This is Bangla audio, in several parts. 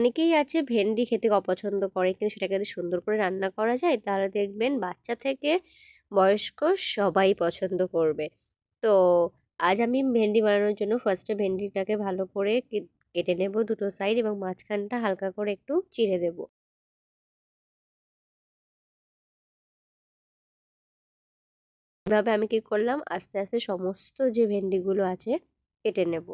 অনেকেই আছে ভেন্ডি খেতে অপছন্দ করে কিন্তু সেটাকে যদি সুন্দর করে রান্না করা যায়, তাহলে দেখবেন বাচ্চা থেকে বয়স্ক সবাই পছন্দ করবে। তো আজ আমি ভেন্ডি বানানোর জন্য ফার্স্টে ভেন্ডিটাকে ভালো করে কেটে নেব দুটো সাইড এবং মাঝখানটা হালকা করে একটু চিড়ে দেব। এভাবে আমি কি করলাম? আস্তে আস্তে সমস্ত যে ভেন্ডিগুলো আছে কেটে নেব।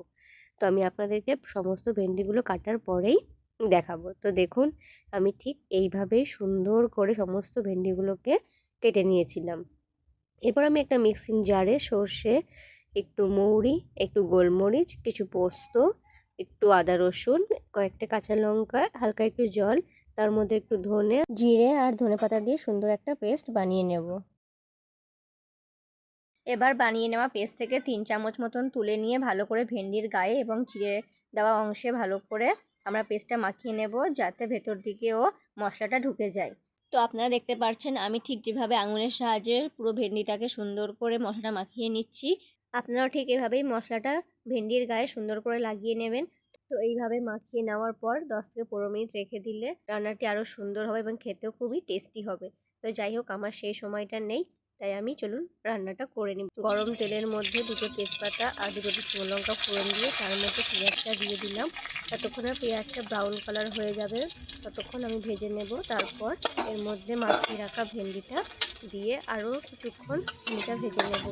তো আমি আপনাদেরকে সমস্ত ভেন্ডিগুলো কাটার পরেই দেখাবো। তো দেখুন, আমি ঠিক এইভাবেই সুন্দর করে সমস্ত ভেন্ডিগুলোকে কেটে নিয়েছিলাম। এরপর আমি একটা মিক্সিং জারে সর্ষে, একটু মৌরি, একটু গোলমরিচ, কিছু পোস্ত, একটু আদা রসুন, কয়েকটা কাঁচা লঙ্কা, হালকা একটু জল, তার মধ্যে একটু ধনে, জিরে আর ধনে পাতা দিয়ে সুন্দর একটা পেস্ট বানিয়ে নেব। এবার বানিয়ে নেওয়া পেস্ট থেকে তিন চামচ মতন তুলে নিয়ে ভালো করে ভেন্ডির গায়ে এবং চিড়ে দেওয়া অংশে ভালো করে আমরা পেস্টটা মাখিয়ে নেব যাতে ভেতর দিকেও মশলাটা ঢুকে যায়। তো আপনারা দেখতে পাচ্ছেন আমি ঠিক যেভাবে আঙুলের সাহায্যে পুরো ভেন্ডিটাকে সুন্দর করে মশলাটা মাখিয়ে নিচ্ছি। আপনারাও ঠিক এভাবেই মশলাটা ভেন্ডির গায়ে সুন্দর করে লাগিয়ে নেবেন। তো এইভাবে মাখিয়ে নেওয়ার পর দশ থেকে পনেরো মিনিট রেখে দিলে রান্নাটি আরও সুন্দর হবে এবং খেতেও খুবই টেস্টি হবে। তো যাই হোক, আমার সেই সময়টা নেই। তাই আমি চলুন রান্নাটা করে নিই। গরম তেলের মধ্যে দুটো তেজপাতা আর দুটো শুকনো লঙ্কা ফোড়ন দিয়ে তার মধ্যে পেঁয়াজটা দিয়ে দিলাম। ততক্ষণে পেঁয়াজটা ব্রাউন কালার হয়ে যাবে। ততক্ষণ আমি ভেজে নেব। তারপর এর মধ্যে মাখিয়ে রাখা ভেন্ডিটা দিয়ে আরও কিছুক্ষণ ভেন্ডিটা ভেজে নেব।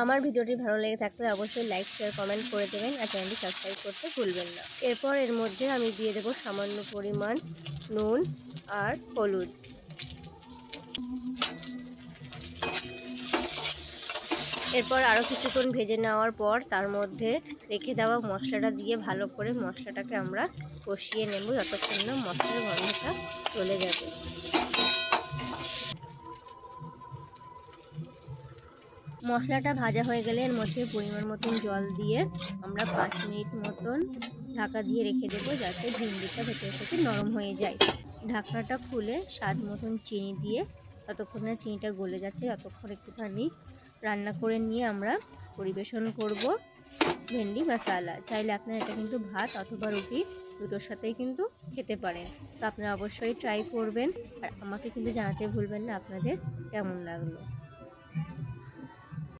আমার ভিডিওটি ভালো লেগে থাকলে অবশ্যই লাইক শেয়ার কমেন্ট করে দেবেন আর চ্যানেলটি সাবস্ক্রাইব করতে ভুলবেন না। এরপর এর মধ্যে আমি দিয়ে দেবো সামান্য পরিমাণ নুন আর হলুদ। এরপর আরও কিছুক্ষণ ভেজে নেওয়ার পর তার মধ্যে রেখে দেওয়া মশলাটা দিয়ে ভালো করে মশলাটাকে আমরা কষিয়ে নেব যতক্ষণ না মশলার গন্ধটা চলে যাবে। মশলাটা ভাজা হয়ে গেলে এর মধ্যে পরিমাণ মতন জল দিয়ে আমরা পাঁচ মিনিট মতন ঢাকা দিয়ে রেখে দেবো যাতে ভিন্ডিটা ভেতর থেকে নরম হয়ে যায়। ঢাকনাটা খুলে স্বাদ মতন চিনি দিয়ে ততক্ষণ না চিনিটা গলে যাচ্ছে ততক্ষণ একটুখানি রান্না করে নিয়ে আমরা পরিবেশন করব ভেন্ডি মশালা চাইলে আপনারা এটা কিন্তু ভাত অথবা রুটি দুটোর সাথেই কিন্তু খেতে পারেন। তো আপনারা অবশ্যই ট্রাই করবেন। আর আমাকে কিন্তু জানাতে ভুলবেন না আপনাদের কেমন লাগল।